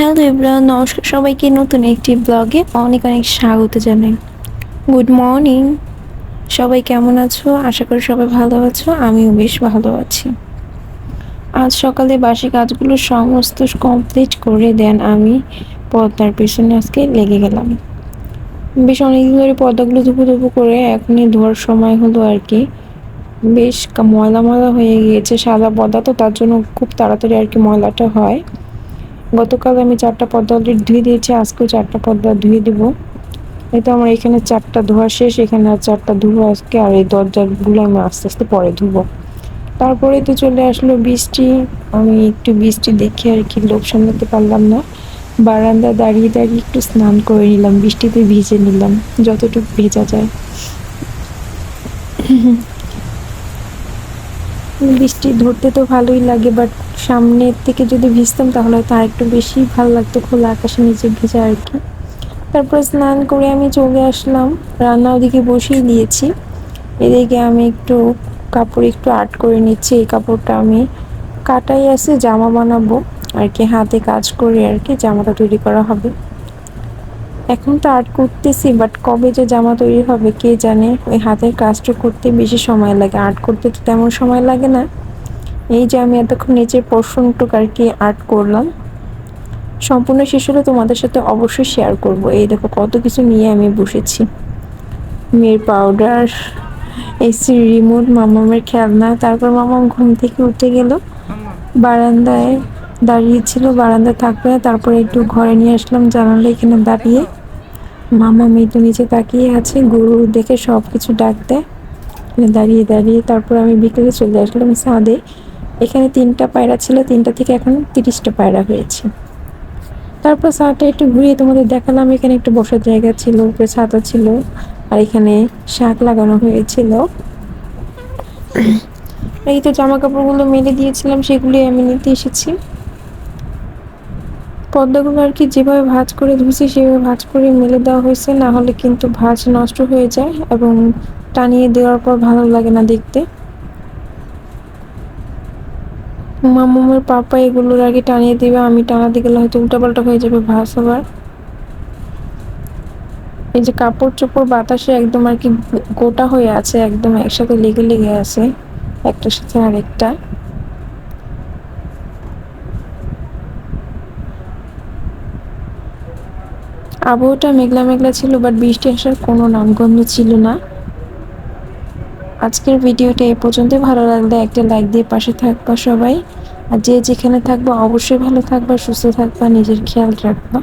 Hello everyone, নমস্কার সবাইকে নতুন একটি ব্লগে অনেক অনেক স্বাগত জানাই। Good morning. সবাই কেমন আছো? আশা করি সবাই ভালো আছো, আমিও বেশ ভালো আছি। আজ সকালে বাসি কাজগুলো সমস্ত কমপ্লিট করে দেন আমি পর্দার পেছনে আজকে লেগে গেলাম। বেশ অনেকদিন ধরে পর্দাগুলো ধুপু ধুপু করে এখনই ধোয়ার সময় হলো আর কি। বেশ ময়লা ময়লা হয়ে গিয়েছে, সাদা পর্দা তো তার জন্য খুব তাড়াতাড়ি আর কি ময়লাটা হয়। গতকাল আমি চারটা পর্দা অলরেডি ধুয়ে দিয়েছি, আজকেও চারটা পর্দা ধুয়ে দিব। এই তো আমার এখানে চারটা ধোয়া শেষ, এখানে আর চারটা ধুবো আজকে, আর এই দরজাগুলো আমি আস্তে আস্তে পরে ধুবো। তারপরে তো চলে আসলো বৃষ্টি, আমি একটু বৃষ্টি দেখে আর কি লোভ সামলাতে পারলাম না। বারান্দা দাঁড়িয়ে দাঁড়িয়ে একটু স্নান করে নিলাম, বৃষ্টিতে ভিজে নিলাম, যতটুকু ভেজা যায়। বৃষ্টি ধরতে তো ভালোই লাগে বাট সামনের থেকে যদি ভিজতাম তাহলে হয়তো আরেকটু বেশি ভালো লাগতো খোলা আকাশের নিচে ভেজা আর কি। তারপর স্নান করে আমি চলে আসলাম, রান্না ওদিকে বসিয়ে দিয়েছি। এদিকে আমি একটু কাপড় একটু আর্ট করে নিচ্ছি, এই কাপড়টা আমি কাটাই আছে, জামা বানাবো, আর কি হাতে কাজ করে আর কি জামাটা তৈরি করা হবে। এখন তো আর্ট করতেছি বাট কবে যে জামা তৈরি হবে কে জানে? ওই হাতের কাজটা করতে বেশি সময় লাগে আর্ট করতে তো তেমন সময় লাগে না। এই যে আমি এতক্ষণ নিচের পোর্শনটুকু আর কি আর্ট করলাম, সম্পূর্ণ শেষ হলে তোমাদের সাথে অবশ্যই শেয়ার করব। এই দেখো কত কিছু নিয়ে আমি বসেছি। মেয়ের পাউডার এসি রিমোট মামামের খেলনা, তারপর মামাম ঘুম থেকে উঠে গেল। বারান্দায় দাঁড়িয়েছিল বারান্দায় থাকবে তারপরে একটু ঘরে নিয়ে আসলাম জানালা এখানে দাঁড়িয়ে। মামা তো নিচে তাকিয়ে আছে, গরু দেখে সব কিছু ডাক দেয়। দাঁড়িয়ে দাঁড়িয়ে তারপর আমি বিকেলে চলে আসলাম ছাদে। এখানে তিনটা পায়রা ছিল, তিনটা থেকে এখন তিরিশটা পায়রা হয়েছে। তারপর ছাদটা একটু ঘুরিয়ে তোমাদের দেখালাম, এখানে একটু বসার জায়গা ছিল, উপরে ছাতা ছিল, আর এখানে শাক লাগানো হয়েছিল। এই তো জামা কাপড়গুলো মেলে দিয়েছিলাম সেগুলি আমি নিতে এসেছি। পর্দাগুলো আর কি যেভাবে ভাঁজ করে ধুয়েছি সেভাবে ভাঁজ করে মেলে দেওয়া হয়েছে, না হলে কিন্তু ভাঁজ নষ্ট হয়ে যায় এবং টানিয়ে দেওয়ার পর ভালো লাগে না দেখতে। মামুমের পাপা এগুলোর আগে টানিয়ে দিবে, আমি টানাতে গেলে হয়তো উল্টাপাল্টা হয়ে যাবে ভাঁজ আবার এই যে কাপড় চোপড় বাতাসে একদম আর কি গোটা হয়ে আছে, একদম একসাথে লেগে লেগে আছে, একটার সাথে আরেকটা। আবহাওয়াটা মেঘলা মেঘলা ছিল বাট বৃষ্টি আসার কোনো নামগন্ধ ছিল না। আজকের ভিডিওটা এ পর্যন্ত। ভালো লাগলে একটা লাইক দিয়ে পাশে থাকবা সবাই। আর যে যেখানে থাকবা, অবশ্যই ভালো থাকবা, সুস্থ থাকবা, নিজের খেয়াল রাখবা।